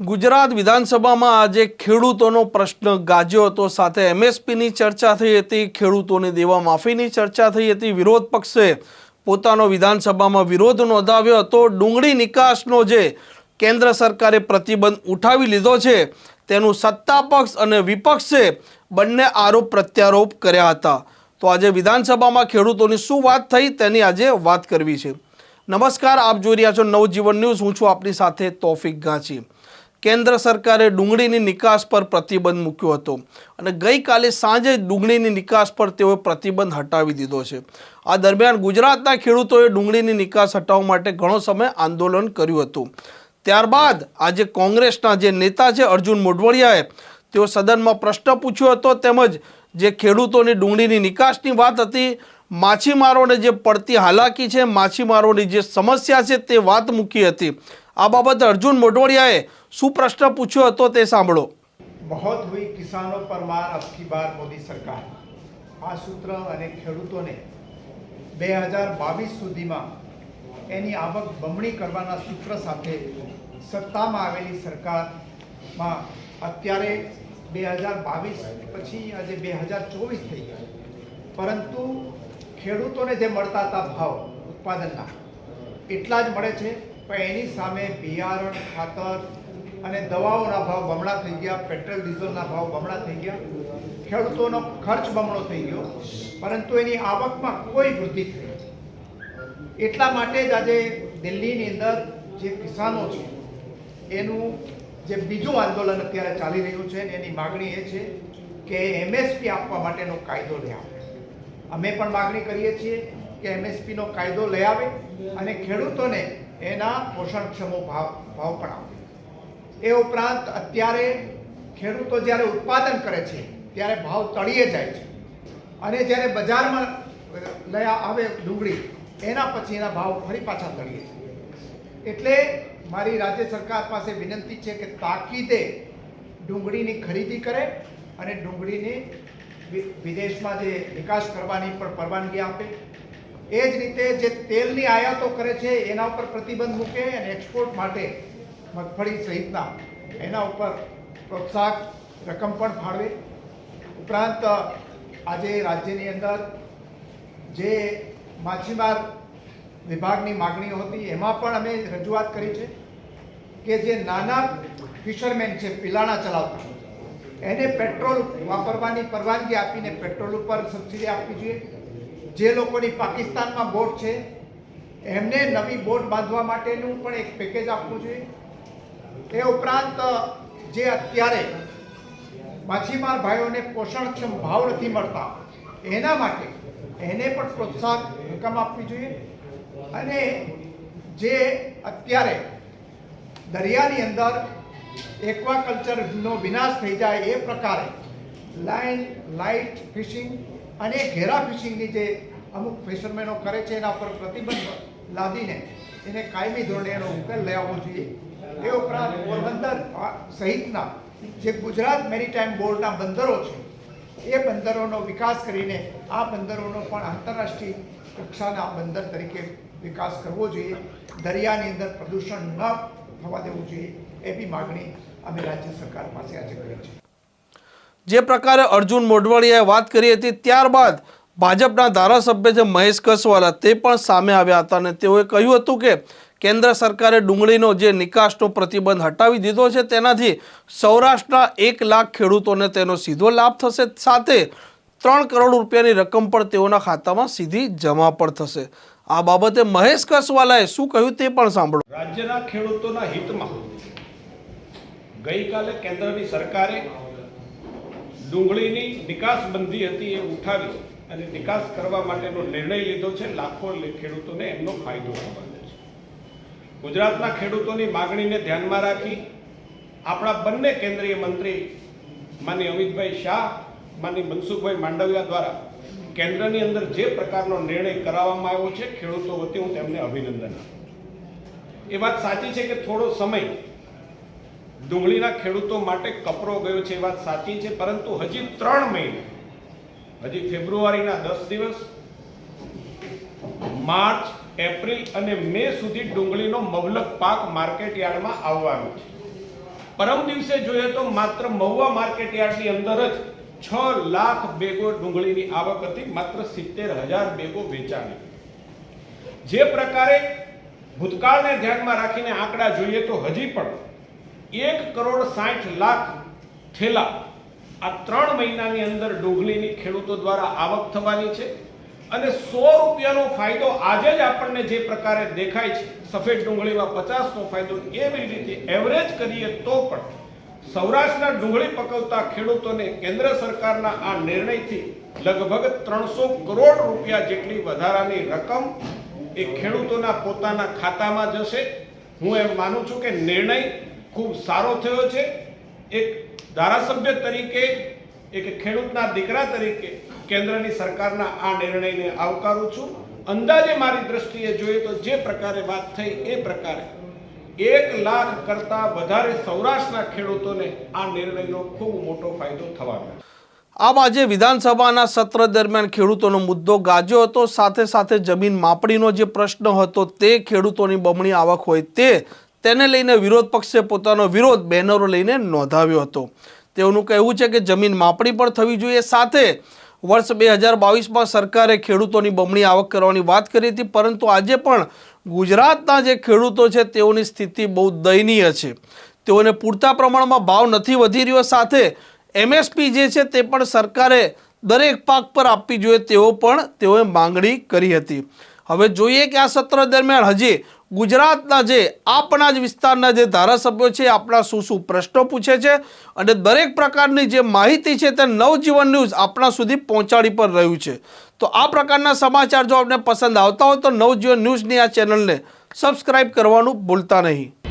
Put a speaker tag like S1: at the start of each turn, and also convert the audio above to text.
S1: ગુજરાત વિધાનસભામાં આજે ખેડૂતોનો પ્રશ્ન ગાજ્યો હતો. સાથે એમએસપીની ચર્ચા થઈ હતી, ખેડૂતોને દેવા માફીની ચર્ચા થઈ હતી. વિરોધ પક્ષે પોતાનો વિધાનસભામાં વિરોધ નોંધાવ્યો હતો. ડુંગળી નિકાસનો જે કેન્દ્ર સરકારે પ્રતિબંધ ઉઠાવી લીધો છે, તેનું સત્તા પક્ષ અને વિપક્ષે બંને આરોપ પ્રત્યારોપ કર્યા હતા. તો આજે વિધાનસભામાં ખેડૂતોની શું વાત થઈ તેની આજે વાત કરવી છે. નમસ્કાર, આપ જોઈ રહ્યા છો નવજીવન ન્યૂઝ. હું છું આપની સાથે તોફિક ગાંચી. કેન્દ્ર સરકારે ડુંગળીની નિકાસ પર પ્રતિબંધ મૂક્યો હતો. અને ગઈકાલે સાંજે ડુંગળીની નિકાસ પર તેઓએ પ્રતિબંધ હટાવી દીધો છે. આ દરમિયાન ગુજરાતના ખેડૂતોએ ડુંગળીની નિકાસ હટાવવા માટે ઘણો સમય આંદોલન કર્યું હતું. ત્યારબાદ આજે કોંગ્રેસના જે નેતા છે અર્જુન મોઢવડિયાએ તેઓ સદનમાં પ્રશ્ન પૂછ્યો હતો તેમજ જે ખેડૂતોની ડુંગળીની નિકાસની વાત હતી, માછીમારોને જે પડતી હાલાકી છે, માછીમારોની જે સમસ્યા છે તે વાત મૂકી હતી. આ બાબત અર્જુન મોઢવાડિયાએ શું પ્રશ્ન પૂછ્યો હતો તે સાંભળો.
S2: બહોત હુઈ કિસાનો પર માર અબ કી બાર મોદી સરકાર. આ સૂત્ર અને ખેડૂતોને બે હજાર બાવીસ સુધીમાં એની આવક બમણી કરવાના સૂત્ર સાથે સત્તામાં આવેલી સરકારમાં અત્યારે બે હજાર બાવીસ પછી આજે બે હજાર ચોવીસ થઈ ગયા. પરંતુ ખેડૂતોને જે મળતા હતા ભાવ ઉત્પાદનના, એટલા જ મળે છે પણ એની સામે બિયારણ, ખાતર અને દવાઓના ભાવ બમણા થઈ ગયા, પેટ્રોલ, ડીઝલના ભાવ બમણા થઈ ગયા. ખેડૂતોનો ખર્ચ બમણો થઈ ગયો, પરંતુ એની આવકમાં કોઈ વૃદ્ધિ થઈ એટલા માટે જ આજે દિલ્હીની અંદર જે કિસાનો છે, એનું જે બીજું આંદોલન અત્યારે ચાલી રહ્યું છે, એની માગણી એ છે કે એમએસપી આપવા માટેનો કાયદો લઈ આવે. અમે પણ માગણી કરીએ છીએ કે એમએસપીનો કાયદો લઈ આવે અને ખેડૂતોને એના પોષણક્ષમો ભાવ ભાવ પણ આપે એ ઉપરાંત અત્યારે ખેડૂતો જ્યારે ઉત્પાદન કરે છે, ત્યારે ભાવ તળીએ જાય છે. અને જ્યારે બજારમાં લઈ આવે ડુંગળી, એના પછી એના ભાવ ફરી પાછા તળીએ છે. એટલે મારી રાજ્ય સરકાર પાસે વિનંતી છે કે તાકીદે ડુંગળીની ખરીદી કરે અને ડુંગળીની વિદેશમાં જે નિકાસ કરવાની પણ પરવાનગી આપે. એ જ રીતે જે તેલની આયાતો કરે છે, એના ઉપર પ્રતિબંધ મૂકે અને એક્સપોર્ટ માટે મગફળી સહિતના એના ઉપર પ્રોત્સાહક રકમ પણ ફાળવે. ઉપરાંત આજે રાજ્યની અંદર જે માછીમાર વિભાગની માગણીઓ હતી, એમાં પણ અમે રજૂઆત કરી છે કે જે નાના ફિશરમેન છે, પિલાણા ચલાવતા, એને પેટ્રોલ વાપરવાની પરવાનગી આપીને પેટ્રોલ ઉપર સબસિડી આપવી જોઈએ. જે લોકોની પાકિસ્તાનમાં બોટ છે, એમને નવી બોટ બાંધવા માટેનું પણ એક પેકેજ આપવું જોઈએ. એ ઉપરાંત જે અત્યારે માછીમાર ભાઈઓને પોષણક્ષમ ભાવ નથી મળતા, એના માટે એને પણ પ્રોત્સાહન રકમ આપવી જોઈએ. અને જે અત્યારે દરિયાની અંદર એક્વાકલ્ચરનો વિનાશ થઈ જાય એ પ્રકારે લાઇન લાઇટ ફિશિંગ અને ઘેરા ફિશિંગની જે અમુક ફિશરમેનો કરે છે, એના પર પ્રતિબંધ લાદીને એને કાયમી ધોરણે એનો ઉકેલ લઈ આવવો જોઈએ. એ ઉપરાંત પોરબંદર સહિતના જે ગુજરાત મેરીટાઈમ બોર્ડના બંદરો છે, એ બંદરોનો વિકાસ કરીને આ બંદરોનો પણ આંતરરાષ્ટ્રીય કક્ષાના બંદર તરીકે વિકાસ કરવો જોઈએ. દરિયાની અંદર પ્રદૂષણ ન થવા દેવું જોઈએ, એ બી માગણી અમે રાજ્ય સરકાર પાસે આજે કરી છે.
S1: જે પ્રકારે અર્જુન મોઢવાડિયાએ વાત કરી હતી, ત્યારબાદ ભાજપના ધારાસભ્ય જે મહેશ કસવાલા તે પણ સામે આવ્યા હતા અને તેઓએ કહ્યું હતું કે, કેન્દ્ર સરકારે ડુંગળીનો જે નિકાસનો પ્રતિબંધ હટાવી દીધો છે, તેનાથી સૌરાષ્ટ્રના એક લાખ ખેડૂતોને તેનો સીધો લાભ થશે, સાથે ત્રણ કરોડ રૂપિયાની રકમ પણ તેઓના ખાતામાં સીધી જમા પણ થશે. આ બાબતે મહેશ કસવાલાએ શું કહ્યું તે પણ સાંભળો.
S3: રાજ્યના ખેડૂતોના હિતમાં ગઈકાલે કેન્દ્રની સરકારે ડુંગળીની નિકાસ બંધી હતી એ ઉઠાવી અને નિકાસ કરવા માટેનો નિર્ણય લીધો છે. લાખો ખેડૂતોને એમનો ફાયદો થવાનો છે. ગુજરાતના ખેડૂતોની માગણીને ધ્યાનમાં રાખી આપણા બંને કેન્દ્રીય મંત્રી માની અમિતભાઈ શાહ માની મનસુખભાઈ માંડવિયા દ્વારા કેન્દ્રની અંદર જે પ્રકારનો નિર્ણય કરાવવામાં આવ્યો છે, ખેડૂતો વતી હું તેમને અભિનંદન આપું એ વાત સાચી છે કે થોડો સમય ડુંગળીના ખેડૂતો માટે કપરો ગયો છે, એ વાત સાચી છે, પરંતુ હજી ત્રણ મહિને, હજી ફેબ્રુઆરીના દસ દિવસ, માર્ચ, એપ્રિલ અને મે સુધી ડુંગળીનો મબલક પાક માર્કેટ યાર્ડમાં આવવાનો છે. પરમ દિવસે જોઈએ તો માત્ર મહુવા માર્કેટ યાર્ડની અંદર જ છ લાખ બેગો ડુંગળીની આવક હતી, માત્ર સિત્તેર હજાર બેગો વેચાણી. જે પ્રકારે ભૂતકાળને ધ્યાનમાં રાખીને આંકડા જોઈએ તો હજી પણ એક કરોડ સાઠ લાખ થેલા આ ત્રણ મહિનાની અંદર ડુંગળીની ખેડૂતો દ્વારા આવક થવાની છે અને સો રૂપિયાનો ફાયદો આજે જ આપણને જે પ્રકારે દેખાય છે, સફેદ ડુંગળીમાં પચાસનો ફાયદો એવી રીતે એવરેજ કરીએ તો પણ સૌરાષ્ટ્રના ડુંગળી પકવતા ખેડૂતોને કેન્દ્ર સરકારના આ નિર્ણયથી લગભગ ત્રણસો કરોડ રૂપિયા જેટલી વધારાની રકમ એ ખેડૂતોના પોતાના ખાતામાં જશે. હું એમ માનું છું કે નિર્ણય ખૂબ સારો થયો છે. એક ધારાસભ્ય તરીકે, એક ખેડૂતના દીકરા તરીકે કેન્દ્રની સરકારના આ નિર્ણયને આવકારું છું. અંદાજે મારી દ્રષ્ટિએ જોઈએ તો જે પ્રકારે વાત થઈ એ પ્રકારે એક લાખ કરતા વધારે સૌરાષ્ટ્રના ખેડૂતોને આ નિર્ણયનો ખૂબ મોટો ફાયદો થવાનો
S1: આમ આજે વિધાનસભાના સત્ર દરમિયાન ખેડૂતોનો મુદ્દો ગાજ્યો હતો. સાથે સાથે જમીન માપણીનો જે પ્રશ્ન હતો તે ખેડૂતોની બમણી આવક હોય તે તેને લઈને વિરોધ પક્ષે પોતાનો વિરોધ બેનરો લઈને નોંધાવ્યો હતો. તેઓનું કહેવું છે કે જમીન માપણી પણ થવી જોઈએ. સાથે વર્ષ બે હજાર બાવીસમાં સરકારે ખેડૂતોની બમણી આવક કરવાની વાત કરી હતી, પરંતુ આજે પણ ગુજરાતના જે ખેડૂતો છે તેઓની સ્થિતિ બહુ દયનીય છે. તેઓને પૂરતા પ્રમાણમાં ભાવ નથી વધી રહ્યો. સાથે એમએસપી જે છે તે પણ સરકારે દરેક પાક પર આપવી જોઈએ તેઓ પણ તેઓએ માંગણી કરી હતી. હવે જોઈએ કે આ સત્ર દરમિયાન હજી ગુજરાતના જે આપણા જ વિસ્તારના જે ધારાસભ્યો છે, આપણા શું શું પ્રશ્નો પૂછે છે અને દરેક પ્રકારની જે માહિતી છે તે નવજીવન ન્યૂઝ આપણા સુધી પહોંચાડી પર રહ્યું છે. તો આ પ્રકારના સમાચાર જો આપને પસંદ આવતા હોય તો નવજીવન ન્યૂઝની આ ચેનલને સબસ્ક્રાઈબ કરવાનું ભૂલતા નહીં.